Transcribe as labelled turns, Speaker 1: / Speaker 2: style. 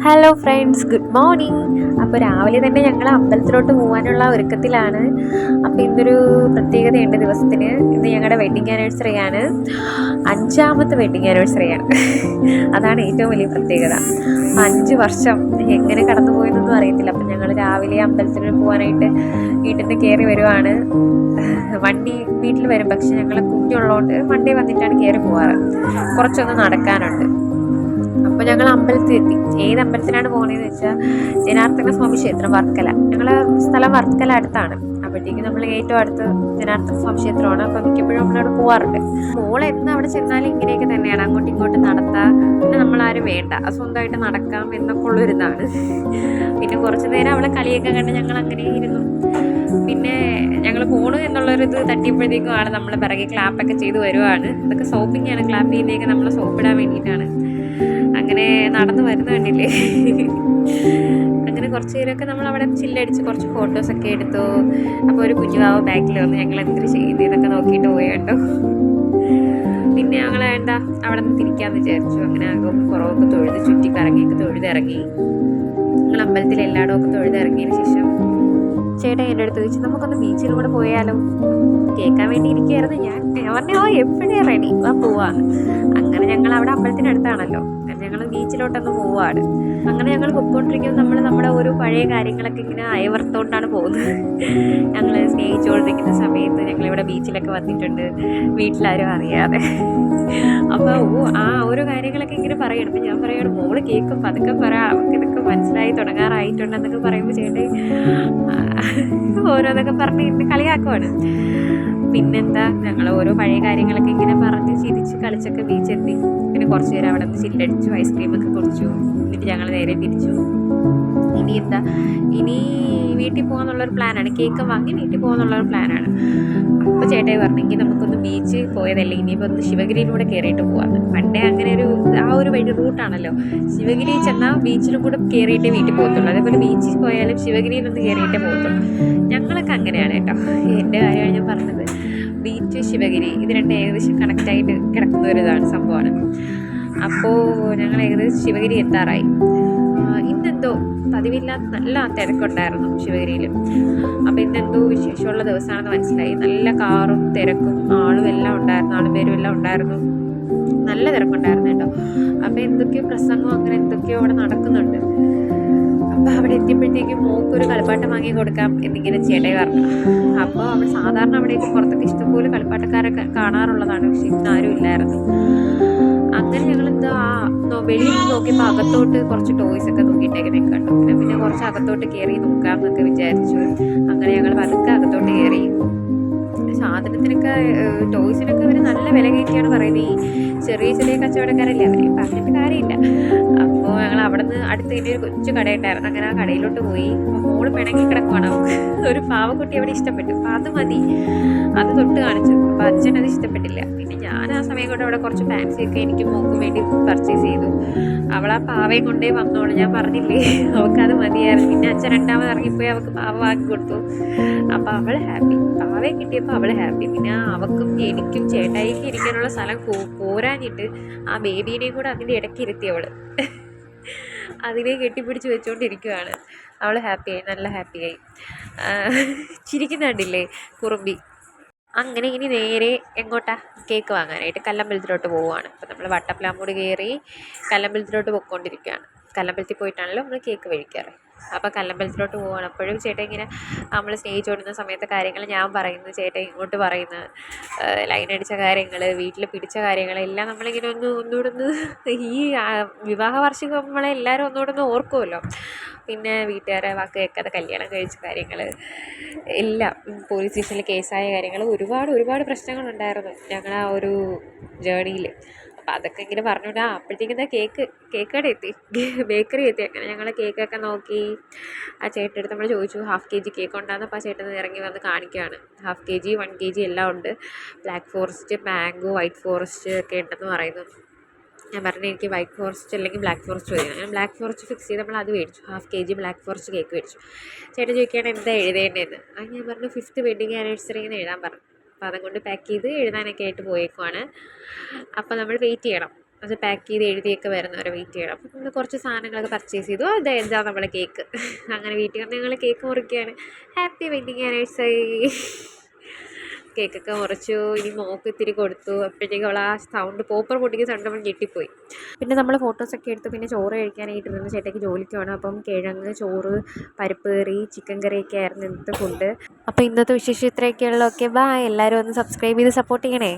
Speaker 1: Hello friends good morning അപ്പോൾ രാവിലെ തന്നെ ഞങ്ങൾ അമ്പലത്തിലോട്ട് പോകാനുള്ള ഒരുക്കത്തിലാണ്. അപ്പോൾ ഇന്നൊരു പ്രത്യേകതയുണ്ട് ദിവസത്തിന്. ഇന്ന് ഞങ്ങളുടെ വെഡിങ് ആനിവേഴ്സറി ആണ്. അഞ്ചാമത്തെ വെഡിങ് ആനിവേഴ്സറി ആണ്. അതാണ് ഏറ്റവും വലിയ പ്രത്യേകത. അഞ്ച് വർഷം എങ്ങനെ കടന്നു പോയെന്നൊന്നും അറിയത്തില്ല. അപ്പം ഞങ്ങൾ രാവിലെ അമ്പലത്തിൽ പോകാനായിട്ട് വീട്ടിൽ നിന്ന് കയറി വരുവാണ്. വണ്ടി വീട്ടിൽ വരും. പക്ഷെ ഞങ്ങൾ കുഞ്ഞുള്ളതുകൊണ്ട് വണ്ടി വന്നിട്ടാണ് കയറി പോകാറ് കുറച്ചൊന്ന് നടക്കാനുണ്ട്. അപ്പോൾ ഞങ്ങൾ അമ്പലത്തിൽ എത്തി ഏത് അമ്പലത്തിലാണ് പോകുന്നതെന്ന് വെച്ചാൽ ജനാർദ്ദന സ്വാമി ക്ഷേത്രം വർക്കല. ഞങ്ങളെ സ്ഥലം വർക്കല അടുത്താണ്. അപ്പോഴത്തേക്കും നമ്മൾ ഏറ്റവും അടുത്ത് ജനാർദ്ദന സ്വാമി ക്ഷേത്രമാണ്. അപ്പോൾ മിക്കപ്പോഴും നമ്മളവിടെ പോകാറുണ്ട് മോൾ എന്ന് അവിടെ ചെന്നാലും ഇങ്ങനെയൊക്കെ തന്നെയാണ്. അങ്ങോട്ടും ഇങ്ങോട്ടും നടത്താം. പിന്നെ നമ്മളാരും വേണ്ട. സ്വന്തമായിട്ട് നടക്കാം എന്നൊക്കെ ഉള്ളൊരിതാണ് പിന്നെ കുറച്ച് നേരം അവളെ കളിയൊക്കെ കണ്ട് ഞങ്ങൾ അങ്ങനെ ഇരുന്നു. പിന്നെ ഞങ്ങൾ പോണു എന്നുള്ളൊരു ഇത് തട്ടിയപ്പോഴത്തേക്കും ആൾ നമ്മൾ പിറകെ ക്ലാപ്പൊക്കെ ചെയ്ത് വരുവാണ്. ഇതൊക്കെ സോപ്പിങ്ങാണ്. ക്ലാപ്പ് ചെയ്യുന്നതൊക്കെ നമ്മൾ സോപ്പിടാൻ വേണ്ടിയിട്ടാണ്. അങ്ങനെ നടന്നു വരുന്ന കണ്ടില്ലേ? അങ്ങനെ കുറച്ച് പേരൊക്കെ നമ്മൾ അവിടെ ചില്ലടിച്ച് കുറച്ച് ഫോട്ടോസൊക്കെ എടുത്തു. അപ്പോൾ ഒരു കുഞ്ഞുവാവ് ബാക്കിൽ വന്ന് ഞങ്ങൾ എന്തിനു ചെയ്യുന്നത് ഇതൊക്കെ നോക്കിയിട്ട് പോയി പിന്നെ ഞങ്ങൾ എന്താ അവിടെ നിന്ന് തിരിക്കാമെന്ന് വിചാരിച്ചു. അങ്ങനെ ആകും പുറമൊക്കെ തൊഴുത് ചുറ്റി തൊഴുതിറങ്ങി. ഞങ്ങൾ അമ്പലത്തിൽ എല്ലായിടവും ഒക്കെ തൊഴുതിറങ്ങിയതിന് ശേഷം ചേട്ടൻ എന്റെ അടുത്ത് ചോദിച്ചു നമുക്കൊന്ന് ബീച്ചിൽ കൂടെ പോയാലോ? കേൾക്കാൻ വേണ്ടി ഇരിക്കുകയായിരുന്നു ഞാൻ. പറഞ്ഞു ഓ എപ്പോഴേ റെഡി ആ പോവാന്ന് അങ്ങനെ ഞങ്ങൾ അവിടെ അമ്പലത്തിനടുത്താണല്ലോ ഞങ്ങൾ ബീച്ചിലോട്ടൊന്ന് പോവാണ്. അങ്ങനെ ഞങ്ങൾ പൊയ്ക്കൊണ്ടിരിക്കുമ്പോൾ നമ്മൾ നമ്മുടെ ഒരു പഴയ കാര്യങ്ങളൊക്കെ ഇങ്ങനെ അയവർത്തോണ്ടാണ് പോകുന്നത്. ഞങ്ങൾ സ്നേഹിച്ചുകൊണ്ടിരിക്കുന്ന സമയത്ത് ഞങ്ങളിവിടെ ബീച്ചിലൊക്കെ വന്നിട്ടുണ്ട്. വീട്ടിലാരും അറിയാതെ. അപ്പോൾ ആ ഓരോ കാര്യങ്ങളൊക്കെ ഇങ്ങനെ പറയണം. ഞാൻ പറയുകയാണ് മോൾ കേൾക്കും പതുക്കെ പറ ഇതൊക്കെ മനസ്സിലായി തുടങ്ങാറായിട്ടുണ്ടെന്നൊക്കെ പറയുമ്പോൾ ചേട്ടൻ ഓരോന്നൊക്കെ പറഞ്ഞ് ഇന്ന് കളിയാക്കുവാണ്. പിന്നെന്താ ഞങ്ങൾ ഓരോ പഴയ കാര്യങ്ങളൊക്കെ ഇങ്ങനെ പറഞ്ഞ് ചിരിച്ച് കളിച്ചൊക്കെ ബീച്ചെത്തി പിന്നെ കുറച്ച് പേര് അവിടെ നിന്ന് ചില്ലടിച്ചു ഐസ്ക്രീമൊക്കെ കുടിച്ചു. എന്നിട്ട് ഞങ്ങൾ നേരെ തിരിച്ചു. ഇനി എന്താ ഇനി വീട്ടിൽ പോകാന്നുള്ളൊരു പ്ലാനാണ്. കേക്ക് വാങ്ങി വീട്ടിൽ പോകാന്നുള്ളൊരു പ്ലാനാണ്. അപ്പോൾ ചേട്ടായി പറഞ്ഞെങ്കിൽ നമുക്കൊന്ന് ബീച്ച് പോയതല്ലേ? ഇനിയിപ്പോൾ ഒന്ന് ശിവഗിരിയിലൂടെ കയറിയിട്ട് പോകാമെന്ന് പണ്ടേ അങ്ങനെ ഒരു വഴി റൂട്ടാണല്ലോ ശിവഗിരി ചെന്നാൽ ബീച്ചിലും കൂടെ കയറിയിട്ടേ വീട്ടിൽ പോകത്തുള്ളൂ. അതേപോലെ ബീച്ചിൽ പോയാലും ശിവഗിരിയിലൊന്ന് കയറിയിട്ടേ പോകത്തുള്ളൂ. ഞങ്ങളൊക്കെ അങ്ങനെയാണ് കേട്ടോ. എന്റെ കാര്യമാണ് ഞാൻ പറഞ്ഞത്. ബീച്ച് ശിവഗിരി ഇത് രണ്ടും ഏകദേശം കണക്റ്റായിട്ട് കിടക്കുന്ന ഒരു ഇതാണ് സംഭവമാണ്. അപ്പോൾ ഞങ്ങൾ ഏകദേശം ശിവഗിരി എത്താറായി. ഇന്നെന്തോ പതിവില്ലാത്ത നല്ല തിരക്കുണ്ടായിരുന്നു ശിവഗിരിയിൽ. അപ്പോൾ ഇന്നെന്തോ വിശേഷമുള്ള ദിവസമാണെന്ന് മനസ്സിലായി. നല്ല കാറും തിരക്കും ആളും എല്ലാം ഉണ്ടായിരുന്നു ആളും പേരും എല്ലാം ഉണ്ടായിരുന്നു. നല്ല തിരക്കുണ്ടായിരുന്നു കേട്ടോ. അപ്പോൾ എന്തൊക്കെയോ പ്രസംഗം അങ്ങനെ എന്തൊക്കെയോ അവിടെ നടക്കുന്നുണ്ട്. അപ്പോൾ അവിടെ എത്തിയപ്പോഴത്തേക്കും മോക്കൊരു കളിപ്പാട്ടം വാങ്ങി കൊടുക്കാം എന്നിങ്ങനെ ചേട്ടായി പറഞ്ഞു. അപ്പോൾ അവിടെ സാധാരണ അവിടെയൊക്കെ പുറത്തൊക്കെ ഇഷ്ടംപോലെ കളിപ്പാട്ടക്കാരൊക്കെ കാണാറുള്ളതാണ് പക്ഷെ ഇന്ന് ആരും ഇല്ലായിരുന്നു. അങ്ങനെ ഞങ്ങൾ എന്താ വെളിയിൽ നോക്കിയപ്പോൾ അകത്തോട്ട് കുറച്ച് ടോയ്സ് ഒക്കെ നോക്കിയിട്ടേക്ക് കണ്ടു. പിന്നെ പിന്നെ കുറച്ച് അകത്തോട്ട് കയറി നോക്കാം എന്നൊക്കെ വിചാരിച്ചു. അങ്ങനെ ഞങ്ങൾ പതുക്കെ അകത്തോട്ട് കയറി സാധനത്തിനൊക്കെ ടോയ്സിനൊക്കെ അവർ നല്ല വില കയറ്റിയാണ് പറയുന്നത്. ഈ ചെറിയ ചെറിയ കച്ചവടക്കാരല്ലേ അവരെ? പറഞ്ഞിട്ട് കാര്യമില്ല. അപ്പോൾ ഞങ്ങൾ അവിടെ നിന്ന് അടുത്ത് ഇനി ഒരു കൊച്ചു കടയുണ്ടായിരുന്നു. അങ്ങനെ ആ കടയിലോട്ട് പോയി. മോൾ പിണങ്ങി കിടക്കുവാണ്. ഒരു പാവക്കുട്ടി അവിടെ ഇഷ്ടപ്പെട്ടു. അപ്പോൾ അത് മതി. അത് തൊട്ട് കാണിച്ചു. അത് ഇഷ്ടപ്പെട്ടില്ല. പിന്നെ ഞാൻ ആ സമയം കൊണ്ട് അവിടെ കുറച്ച് ഫാൻസി ഒക്കെ എനിക്ക് മോക്കും വേണ്ടി പർച്ചേസ് ചെയ്തു. അവൾ ആ പാവയും കൊണ്ടേ വന്നോളൂ. ഞാൻ പറഞ്ഞില്ലേ? അവൾക്കത് മതിയായിരുന്നു. പിന്നെ അച്ഛൻ രണ്ടാമത് ഇറങ്ങിപ്പോയി അവൾക്ക് പാവ വാങ്ങി കൊടുത്തു. അപ്പോൾ അവൾ ഹാപ്പി പാവയെ കിട്ടിയപ്പോൾ അവൾ ഹാപ്പി പിന്നെ അവൾക്കും എനിക്കും ചേട്ടായിക്കും ഇരിക്കാനുള്ള സ്ഥലം പോരാഞ്ഞിട്ട് ആ ബേബീനെയും കൂടെ അതിന്റെ ഇടയ്ക്ക് ഇരുത്തി അവൾ അതിനെ കെട്ടിപ്പിടിച്ച് വെച്ചുകൊണ്ടിരിക്കുകയാണ് അവൾ ഹാപ്പിയായി നല്ല ഹാപ്പിയായി ചിരിക്കുന്ന കണ്ടില്ലേ കുറുമ്പി? അങ്ങനെ ഇനി നേരെ എങ്ങോട്ടാ? കേക്ക് വാങ്ങാനായിട്ട് കല്ലമ്പലത്തിലോട്ട് പോവുകയാണ് അപ്പോൾ നമ്മൾ വട്ടപ്ലാമൂട് കയറി കല്ലമ്പലത്തിലോട്ട് പോയിക്കൊണ്ടിരിക്കുകയാണ് കല്ലമ്പലത്തിൽ പോയിട്ടാണല്ലോ നമ്മൾ കേക്ക് മേടിക്കാറ്. അപ്പോൾ കല്ലമ്പലത്തിലോട്ട് പോവുകയാണ് അപ്പോഴും ചേട്ടൻ ഇങ്ങനെ നമ്മൾ സ്നേഹിച്ചുകൊണ്ടിരുന്ന സമയത്തെ കാര്യങ്ങൾ ഞാൻ പറയുന്നത് ചേട്ടൻ ഇങ്ങോട്ട് പറയുന്നത് ലൈൻ അടിച്ച കാര്യങ്ങൾ വീട്ടിൽ പിടിച്ച കാര്യങ്ങൾ എല്ലാം നമ്മളിങ്ങനെ ഒന്ന് ഒന്നുകൂടെ ഒന്ന് ഈ വിവാഹ വാർഷികം നമ്മളെ എല്ലാവരും ഒന്നുകൂടെ ഒന്ന് ഓർക്കുമല്ലോ പിന്നെ വീട്ടുകാരെ വാക്ക് കേൾക്കാതെ കല്യാണം കഴിച്ച കാര്യങ്ങൾ എല്ലാം പോലീസ് സ്റ്റേഷനിൽ കേസായ കാര്യങ്ങൾ ഒരുപാട് ഒരുപാട് പ്രശ്നങ്ങളുണ്ടായിരുന്നു ഞങ്ങൾ ആ ഒരു ജേണിയിൽ അപ്പോൾ അതൊക്കെ ഇങ്ങനെ പറഞ്ഞു. ആ അപ്പോഴത്തേക്കും എന്താ കേക്ക് കേക്ക് കട എത്തി. ബേക്കറി എത്തി. അങ്ങനെ ഞങ്ങൾ കേക്കൊക്കെ നോക്കി. ആ ചേട്ടന്റെ നമ്മൾ ചോദിച്ചു ഹാഫ് കെ ജി കേക്ക് ഉണ്ടാകുന്ന അപ്പോൾ ആ ചേട്ടൻ ഇറങ്ങി വന്ന് കാണിക്കുകയാണ്. Half K G one K G എല്ലാം ഉണ്ട്. Black forest mango white forest ഒക്കെ ഉണ്ടെന്ന് പറയുന്നു. ഞാൻ പറഞ്ഞു എനിക്ക് വൈറ്റ് ഫോറസ്റ്റ് അല്ലെങ്കിൽ ബ്ലാക്ക് ഫോറസ്റ്റ് വേണം ഞാൻ ബ്ലാക്ക് ഫോറസ്റ്റ് ഫിക്സ് ചെയ്ത് നമ്മൾ അത് മേടിച്ചു. Half K G black forest cake മേടിച്ചു. ചേട്ടൻ ചോദിക്കുകയാണ് എന്താ എഴുതേണ്ടതെന്ന് അത് ഞാൻ പറഞ്ഞു ഫിഫ്ത്ത് വെഡിങ് ആനിവേഴ്സറി എന്ന് എഴുതാൻ പറഞ്ഞു. അപ്പോൾ അതും കൊണ്ട് പാക്ക് ചെയ്ത് എഴുതാനൊക്കെ ആയിട്ട് പോയേക്കുവാണ്. അപ്പോൾ നമ്മൾ വെയിറ്റ് ചെയ്യണം. അത് പാക്ക് ചെയ്ത് എഴുതിയൊക്കെ വരുന്നവരെ വെയിറ്റ് ചെയ്യണം. അപ്പോൾ നമ്മൾ കുറച്ച് സാധനങ്ങളൊക്കെ പർച്ചേസ് ചെയ്തു. അത് എന്താ നമ്മളെ കേക്ക്? അങ്ങനെ വീട്ടിൽ ഞങ്ങൾ കേക്ക് മുറിക്കുകയാണ്. ഹാപ്പി വെഡിങ് ആനിവേഴ്സറി കേക്കൊക്കെ മുറിച്ചു ഇനി മോക്ക് ഇത്തിരി കൊടുത്തു. അപ്പോഴത്തേക്കും അവൾ ആ സൗണ്ട് പോപ്പർ പൊട്ടിക്കുന്ന സൗണ്ട് നമ്മൾ ഞെട്ടിപ്പോയി. പിന്നെ നമ്മൾ ഫോട്ടോസൊക്കെ എടുത്തു പിന്നെ ചോറ് കഴിക്കാനായിട്ട് ഇരുന്ന് ചേട്ടയ്ക്ക് ജോലിക്ക് വേണം അപ്പം കിഴങ്ങ് ചോറ് പരിപ്പ് കറി ചിക്കൻ കറിയൊക്കെ ആയിരുന്നു ഇന്നത്തെ ഫുഡ് അപ്പോൾ ഇന്നത്തെ വിശേഷം ഇത്രയൊക്കെയുള്ളൂ. ഓക്കെ ബായ് എല്ലാവരും ഒന്ന് സബ്സ്ക്രൈബ് ചെയ്ത് സപ്പോർട്ട് ചെയ്യണേ.